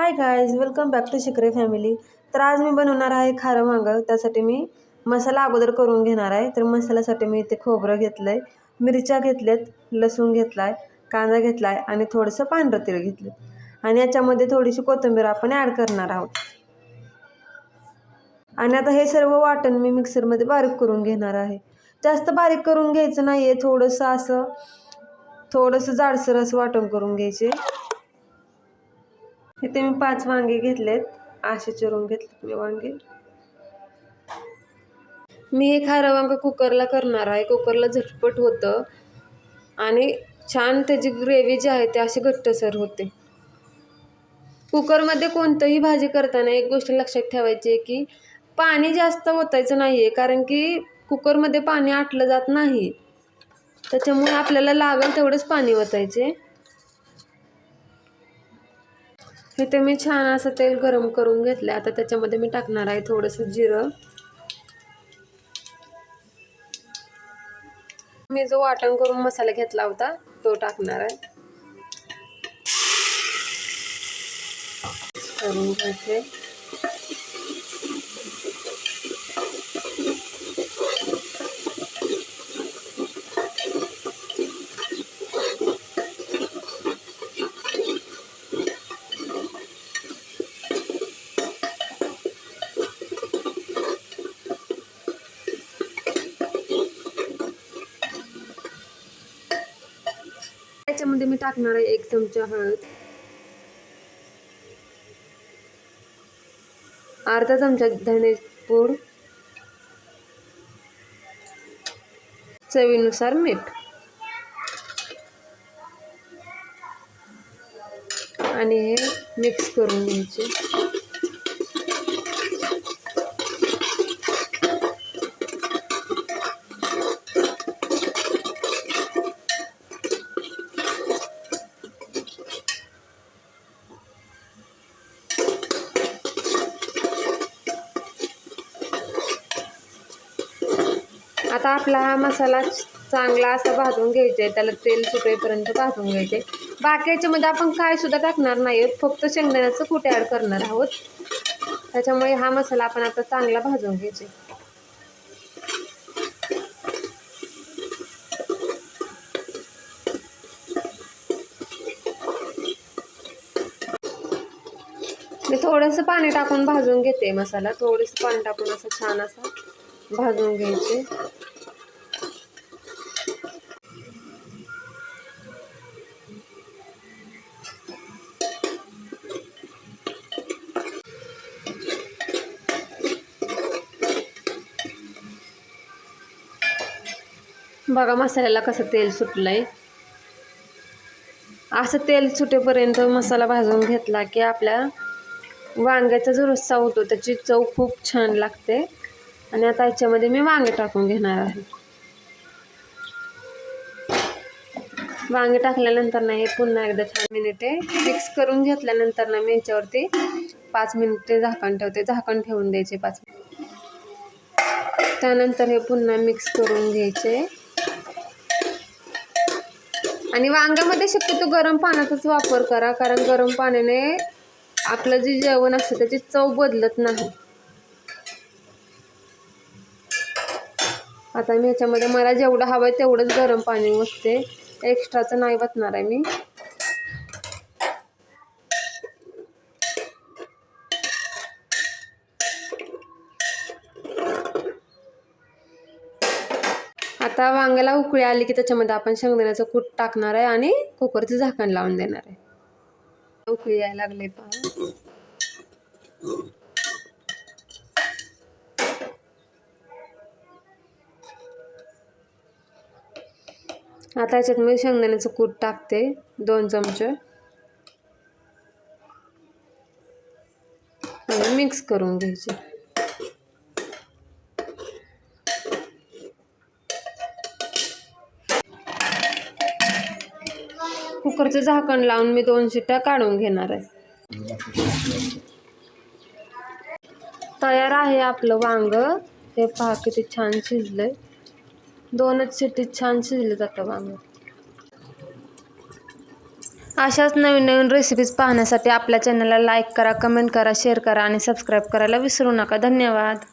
Hi guys welcome back to Shikre family तर आज मी बनवणार आहे खारं वांगं त्यासाठी मी मसाला अगोदर करून घेणार आहे. तर मसाल्यासाठी मी इथे खोबरं घेतलं आहे मिरच्या घेतल्यात लसूण घेतला आहे कांदा घेतला आहे आणि थोडंसं पांढरं तेल घेतलं आणि याच्यामध्ये थोडीशी कोथिंबीर आपण ॲड करणार आहोत. आणि आता हे सर्व वाटण मी मिक्सरमध्ये बारीक करून घेणार आहे. जास्त बारीक करून घ्यायचं नाही आहे थोडंसं असं थोडंसं जाडसर असं वाटण करून घ्यायचे. इथे मी पाच वांगे घेतलेत. असे चिरून घेतलेत मी वांगे. मी हे खारं वांग कुकरला करणार आहे. कुकरला झटपट होतं. आणि छान त्याची ग्रेव्ही जी आहे ती अशी घट्टसर होते. कुकरमध्ये कोणतंही भाजी करताना एक गोष्ट लक्षात ठेवायची आहे की पाणी जास्त ओतायचं नाही आहे कारण की कुकरमध्ये पाणी आटलं जात नाही. त्याच्यामुळे आपल्याला लागेल तेवढंच पाणी ओतायचे. इथे मी छान असं तेल गरम करून घेतलं आता त्याच्यामध्ये मी टाकणार आहे थोडंसं जिरं. मी जो वाटण करून मसाला घेतला होता तो टाकणार आहे. करून घ्यायचे याच्यामध्ये मी टाकणार आहे एक चमचा हळद. अर्धा चमचा धने पूड. चवीनुसार मीठ. आणि हे मिक्स करून घ्यायचे. आता आपला हा मसाला चांगला असा भाजून घ्यायचा आहे त्याला तेल सुटेपर्यंत भाजून घ्यायचे बाकी याच्यामध्ये आपण काय सुद्धा टाकणार नाही आहोत फक्त शेंगदाण्याचं कुठे ॲड करणार आहोत. त्याच्यामुळे हा मसाला आपण आता चांगला भाजून घ्यायचे मी थोडंसं पाणी टाकून भाजून घेते मसाला. थोडंसं पाणी टाकून असं छान असा भाजून घ्यायचे बघा मसाल्याला कसं तेल सुटलं आहे असं तेल सुटेपर्यंत मसाला भाजून घेतला की आपल्या वांग्याचा जो रस्सा होतो त्याची चव खूप छान लागते. आणि आता याच्यामध्ये मी वांगे टाकून घेणार आहे. वांगे टाकल्यानंतर ना हे पुन्हा एकदा छान मिनिटे मिक्स करून घेतल्यानंतर ना मी याच्यावरती पाच मिनिटे झाकण ठेवते. झाकण ठेवून द्यायचे पाच मिनिट. त्यानंतर हे पुन्हा मिक्स करून घ्यायचे. आणि वांग्यामध्ये शक्यतो गरम पाण्याचाच वापर करा कारण गरम पाण्याने आपलं जे जेवण असतं त्याची चव बदलत नाही. आता मी ह्याच्यामध्ये मला जेवढं हवं आहे तेवढंच गरम पाणी ओतते. एक्स्ट्राचं नाही वतणार आहे मी. आता वांग्याला उकळी आली की त्याच्यामध्ये आपण शेंगदाण्याचं कूट टाकणार आहे आणि कुकरचं झाकण लावून देणार आहे. उकळी यायला लागले पहा आता याच्यात मी शेंगदाण्याचं कूट टाकते दोन चमचे. मिक्स करून घ्यायचे. कुकरचं झाकण लावून मी दोन शिट्ट्या काढून घेणार आहे. तयार आहे आपलं वांग. हे पहा किती छान शिजलंय. दोनच शिटीत छान शिजलं जातं वांग. अशाच नवीन नवीन रेसिपीज पाहण्यासाठी आपल्या चॅनलला लाईक करा कमेंट करा शेअर करा आणि सबस्क्राईब करायला विसरू नका. धन्यवाद.